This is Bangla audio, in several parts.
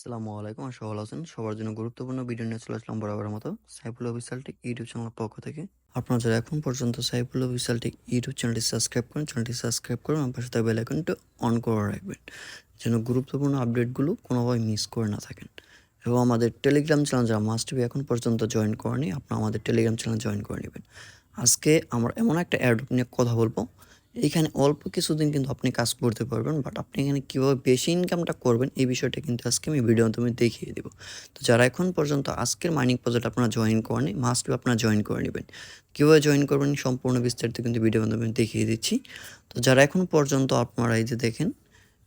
আসসালামু আলাইকুম আর সবাই আছেন সবার জন্য গুরুত্বপূর্ণ ভিডিও নিয়ে চলে আসলাম বরাবরের মতো সাইফুল অফিসিয়াল টেক ইউটিউব চ্যানেলের পক্ষ থেকে। আপনারা যারা এখন পর্যন্ত সাইফুল অফিসিয়াল টেক ইউটিউব চ্যানেলটি সাবস্ক্রাইব করেন, চ্যানেলটি সাবস্ক্রাইব করুন পাশে থাকা বেল আইকনটি অন করে রাখবেন, যেন গুরুত্বপূর্ণ আপডেটগুলো কোনোভাবে মিস করে না থাকেন। এবং আমাদের টেলিগ্রাম চ্যানেল যারা মাস্ট বি এখন পর্যন্ত জয়েন করেনি, আপনারা আমাদের টেলিগ্রাম চ্যানেল জয়েন করে নেবেন। আজকে আমরা এমন একটা অ্যাড নিয়ে কথা বলব এইখানে অল্প কিছুদিন কিন্তু আপনি কাজ করতে পারবেন বাট আপনি এখানে কীভাবে বেশি ইনকামটা করবেন, এই বিষয়টা কিন্তু আজকে আমি ভিডিও মাধ্যমে দেখিয়ে দেবো। তো যারা এখন পর্যন্ত আজকের মাইনিং প্রজেক্ট আপনারা জয়েন করেনি মাস্ট বি আপনারা জয়েন করে নেবেন। কীভাবে জয়েন করবেন সম্পূর্ণ বিস্তারিত কিন্তু ভিডিও মাধ্যমে দেখিয়ে দিচ্ছি। তো যারা এখন পর্যন্ত আপনারা এই যে দেখেন,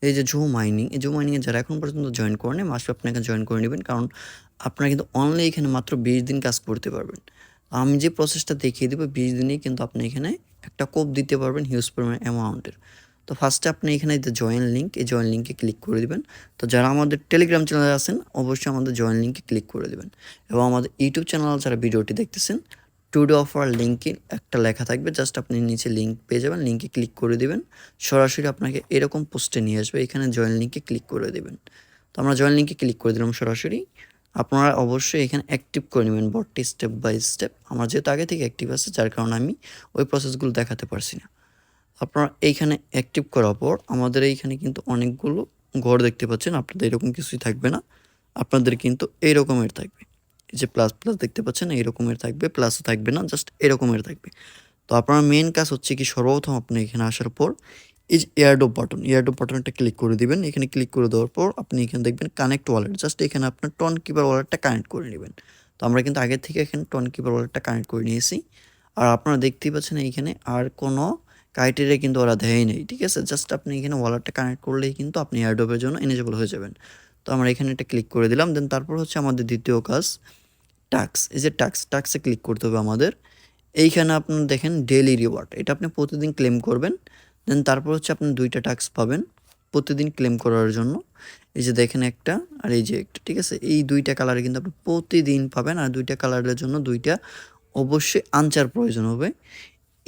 এই যে জো মাইনিং এই জো মাইনিংয়ে যারা এখন পর্যন্ত জয়েন করে করেন মাস্ট আপনাকে জয়েন করে নেবেন, কারণ আপনারা কিন্তু অনলি এখানে মাত্র বিশ দিন কাজ করতে পারবেন। আমি যে প্রসেসটা দেখিয়ে দেবো, বিশ দিনেই কিন্তু আপনি এখানে একটা কোপ দিতে পারবেন হিউজ পরিমাণ অ্যামাউন্টের তো ফার্স্টে আপনি এখানে যে জয়েন লিঙ্ক এই জয়েন লিঙ্কে ক্লিক করে দিবেন। তো যারা আমাদের টেলিগ্রাম চ্যানেলে আছেন, অবশ্যই আমাদের জয়েন লিঙ্কে ক্লিক করে দেবেন। এবং আমাদের ইউটিউব চ্যানেল যারা ভিডিওটি দেখতেছেন টু টুডে অফার লিঙ্কে একটা লেখা থাকবে জাস্ট আপনি নিচে লিঙ্ক পেয়ে যাবেন লিঙ্কে ক্লিক করে দিবেন। সরাসরি আপনাকে এরকম পোস্টে নিয়ে আসবে, এখানে জয়েন লিঙ্কে ক্লিক করে দেবেন। তো আমরা জয়েন লিঙ্কে ক্লিক করে দিলাম সরাসরি। আপনারা অবশ্যই এখানে অ্যাক্টিভ করে নেবেন বটটি স্টেপ বাই স্টেপ আমার যেহেতু আগে থেকে অ্যাক্টিভ আছে, যার কারণে আমি ওই প্রসেসগুলো দেখাতে পারছি না। আপনারা এইখানে অ্যাক্টিভ করার পর আমাদের এইখানে কিন্তু অনেকগুলো ঘর দেখতে পাচ্ছেন। আপনাদের এরকম কিছুই থাকবে না। আপনাদের কিন্তু এই রকমের থাকবে যে প্লাস প্লাস দেখতে পাচ্ছেন এই রকমের থাকবে প্লাসও থাকবে না জাস্ট এরকমের থাকবে। তো আপনার মেন কাজ হচ্ছে কি, সর্বপ্রথম আপনি এখানে আসার পর এই যে এয়ারডোপ বাটন এয়ারডোপ ক্লিক করে দিবেন। এখানে ক্লিক করে দেওয়ার পর আপনি এখানে দেখবেন কানেক্ট ওয়ালেট জাস্ট এখানে আপনার টন কিপার ওয়ালেটটা কানেক্ট করে নেবেন। তো আমরা কিন্তু আগে থেকে এখানে টন কিপার ওয়ালেটটা কানেক্ট করে নিয়েছি। আর আপনারা দেখতেই পাচ্ছেন এইখানে আর কোনো ক্রাইটেরিয়া কিন্তু ওরা দেয় নেই, ঠিক আছে? জাস্ট আপনি এখানে ওয়ালেটটা কানেক্ট করলেই কিন্তু আপনি এয়ারডোপের জন্য এলিজিবল হয়ে যাবেন। তো আমরা এখানে একটা ক্লিক করে দিলাম। দেন তারপর হচ্ছে আমাদের দ্বিতীয় কাজ টাক্স এই যে টাক্স টাক্সে ক্লিক করতে হবে আমাদের। এইখানে আপনার দেখেন ডেলি রিওয়ার্ড এটা আপনি প্রতিদিন ক্লেম করবেন। দেন তারপর হচ্ছে আপনি দুইটা টাস্ক পাবেন প্রতিদিন ক্লেম করার জন্য। এই যে দেখেন একটা, আর এই যে একটা, ঠিক আছে? এই দুইটা কালারে কিন্তু আপনি প্রতিদিন পাবেন, আর দুইটা কালারের জন্য দুইটা অবশ্যই আনচার প্রয়োজন হবে।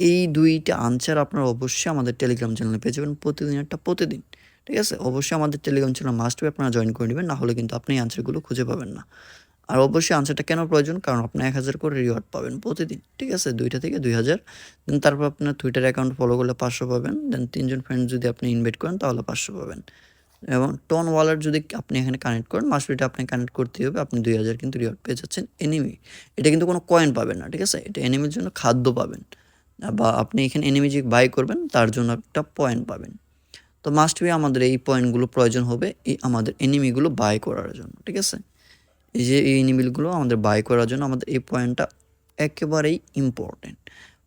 এই দুইটা আনসার আপনারা অবশ্যই আমাদের টেলিগ্রাম চ্যানেলে পেয়ে যাবেন প্রতিদিন একটা, প্রতিদিন, ঠিক আছে? অবশ্যই আমাদের টেলিগ্রাম চ্যানেল মাস্ট আপনারা জয়েন করে নেবেন, না হলে কিন্তু আপনি আনসারগুলো খুঁজে পাবেন না। আর অবশ্যই আনসারটা কেন প্রয়োজন? কারণ আপনি এক হাজার করে রিওয়ার্ড পাবেন প্রতিদিন, ঠিক আছে? দুইটা থেকে দুই হাজার। দেন তারপর আপনার টুইটার অ্যাকাউন্ট ফলো করলে পাঁচশো পাবেন। দেন তিনজন ফ্রেন্ড যদি আপনি ইনভাইট করেন, তাহলে পাঁচশো পাবেন। এবং টন ওয়ালার যদি আপনি এখানে কানেক্ট করেন মাসবিটা আপনি কানেক্ট করতেই হবে। আপনি দুই হাজার কিন্তু রিওয়ার্ড পেয়ে যাচ্ছেন এনিমি এটা কিন্তু কোনো কয়েন পাবেন না, ঠিক আছে? এটা এনিমির জন্য খাদ্য পাবেন। বা আপনি এখানে এনিমি যে বাই করবেন, তার জন্য একটা পয়েন্ট পাবেন। তো মাস্ট বি আমাদের এই পয়েন্টগুলো প্রয়োজন হবে, এই আমাদের এনিমিগুলো বাই করার জন্য, ঠিক আছে? এই যে এই এনিমিলগুলো আমাদের বাই করার জন্য আমাদের এই পয়েন্টটা একেবারেই ইম্পর্টেন্ট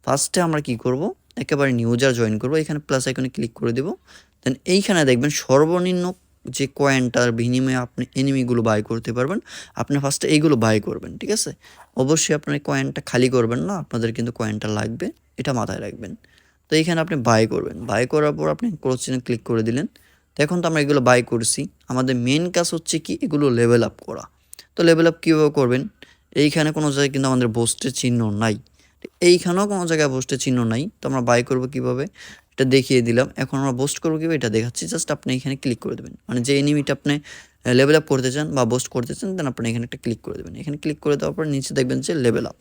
ফার্স্টে আমরা কি করব? একেবারে নিউজার জয়েন করব। এখানে প্লাস আইকনে ক্লিক করে দেব। দেন এইখানে দেখবেন সর্বনিম্ন যে কয়েনটার বিনিময়ে আপনি এনিমিগুলো বাই করতে পারবেন, আপনি ফার্স্টে এইগুলো বাই করবেন, ঠিক আছে? অবশ্যই আপনার কয়েনটা খালি করবেন না, আপনাদের কিন্তু কয়েনটা লাগবে, এটা মাথায় রাখবেন। তো এইখানে আপনি বাই করবেন। বাই করার পর আপনি ক্রোচিনে ক্লিক করে দিলেন। তো এখন তো আমরা এগুলো বাই করছি। আমাদের মেন কাজ হচ্ছে কি? এগুলো লেভেল আপ করা। তো লেভেল আপ কীভাবে করবেন? এইখানে কোনো জায়গায় কিন্তু আমাদের বোস্টের চিহ্ন নাই। এইখানেও কোনো জায়গায় বোস্টের চিহ্ন নাই। তো আমরা বাই করব কীভাবে? এটা দেখিয়ে দিলাম। এখন আমরা বোস্ট করব কীভাবে? এটা দেখাচ্ছি। জাস্ট আপনি এখানে ক্লিক করে দেবেন। মানে যে এনিমিটা আপনি লেভেল আপ করতে চান বা বোস্ট করতে চান দেন আপনি এখানে একটা ক্লিক করে দেবেন। এখানে ক্লিক করে দেওয়ার পর নিচে দেখবেন যে লেভেল আপ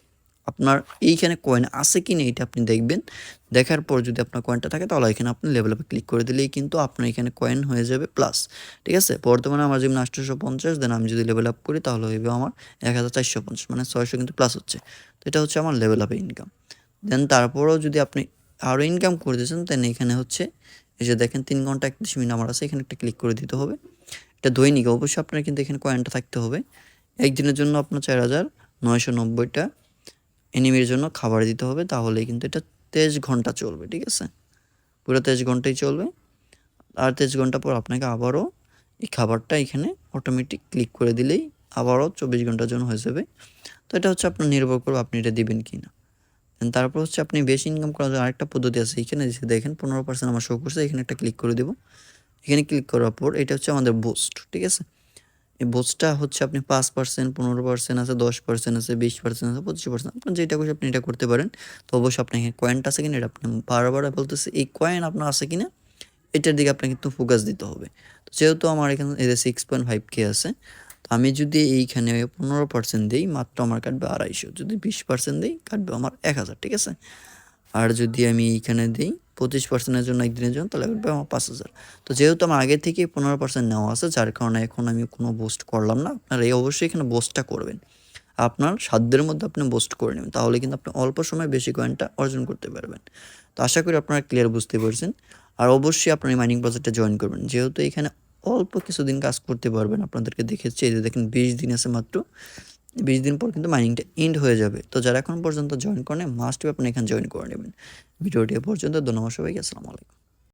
আপনার এইখানে কয়েন আছে কি না এটা আপনি দেখবেন। দেখার পর যদি আপনার কয়েনটা থাকে, তাহলে এখানে আপনি লেভেল আপে ক্লিক করে দিলেই কিন্তু আপনার এখানে কয়েন হয়ে যাবে প্লাস ঠিক আছে? বর্তমানে আমার যেমন আটশোশো পঞ্চাশ দেন আমি যদি লেভেল আপ করি, তাহলে হইবে আমার এক হাজার চারশো পঞ্চাশ মানে ছয়শো কিন্তু প্লাস হচ্ছে। তো এটা হচ্ছে আমার লেভেল আপে ইনকাম দেন তারপরেও যদি আপনি আরও ইনকাম করে দিয়েছেন দেন এখানে হচ্ছে, এই যে দেখেন তিন ঘণ্টা একত্রিশ মিনিট আমার আছে, এখানে একটা ক্লিক করে দিতে হবে। এটা দৈনিক, অবশ্যই আপনার কিন্তু এখানে কয়েনটা থাকতে হবে। একদিনের জন্য আপনার চার হাজার নয়শো নব্বইটা এনিমির জন্য খাবার দিতে হবে, তাহলেই কিন্তু এটা তেইশ ঘণ্টা চলবে, ঠিক আছে? পুরো তেইশ ঘন্টাই চলবে। আর তেইশ ঘণ্টা পর আপনাকে আবারও এই খাবারটা এখানে অটোমেটিক ক্লিক করে দিলেই আবারও চব্বিশ ঘণ্টার জন্য হয়ে যাবে। তো এটা হচ্ছে আপনার নির্ভর করবে আপনি এটা দিবেন কি না। তারপর হচ্ছে আপনি বেশি ইনকাম করার জন্য আরেকটা পদ্ধতি আছে এখানে দেখেন পনেরো পার্সেন্ট আমার শো করছে, এখানে একটা ক্লিক করে দেবো। এখানে ক্লিক করার পর এটা হচ্ছে আমাদের বুস্ট ঠিক আছে? এই হচ্ছে আপনি পাঁচ পার্সেন্ট পনেরো পার্সেন্ট আছে, দশ পার্সেন্ট আছে, বিশ পার্সেন্ট আছে, পঁচিশ পার্সেন্ট আপনার যেটা খুশি আপনি এটা করতে পারেন। তো অবশ্যই এখানে কয়েনটা আছে কিনা এটা আপনি বারবার বলতেছে, এই কয়েন আপনার আছে কিনা এটার দিকে আপনাকে কিন্তু ফোকাস দিতে হবে। তো যেহেতু আমার এখানে যে সিক্স পয়েন্ট ফাইভ কে আছে, তো আমি যদি এইখানে পনেরো পার্সেন্ট দিই, মাত্র আমার কাটবে আড়াইশো, যদি বিশ পার্সেন্ট দিই, কাটবে আমার এক হাজার, ঠিক আছে? আর যদি আমি এইখানে দিই, পঁচিশ পার্সেন্টের জন্য একদিনের জন্য, তাহলে কাটবে আমার পাঁচ হাজার। তো যেহেতু আমার আগে থেকে পনেরো পার্সেন্ট নেওয়া আছে, যার কারণে এখন আমি কোনো বোস্ট করলাম না। আপনারা এই অবশ্যই এখানে বোস্টটা করবেন। আপনার সাধ্যের মধ্যে আপনি বোস্ট করে নেবেন, তাহলে কিন্তু আপনি অল্প সময়ে বেশি কয়েনটা অর্জন করতে পারবেন। তো আশা করি আপনারা ক্লিয়ার বুঝতে পারছেন। আর অবশ্যই আপনার এই মাইনিং প্রজেক্টটা জয়েন করবেন। যেহেতু এখানে অল্প কিছুদিন কাজ করতে পারবেন, আপনাদেরকে দেখেছি। এই যে দেখেন, বিশ দিন আছে মাত্র। বিশ দিন পর কিন্তু মাইনিংটা এন্ড হয়ে যাবে। তো যারা এখন পর্যন্ত জয়েন করেন মাস্ট আপনি এখানে জয়েন করে নেবেন। ভিডিওটি পর্যন্ত, ধন্যবাদ সবাইকে, আসসালামু আলাইকুম।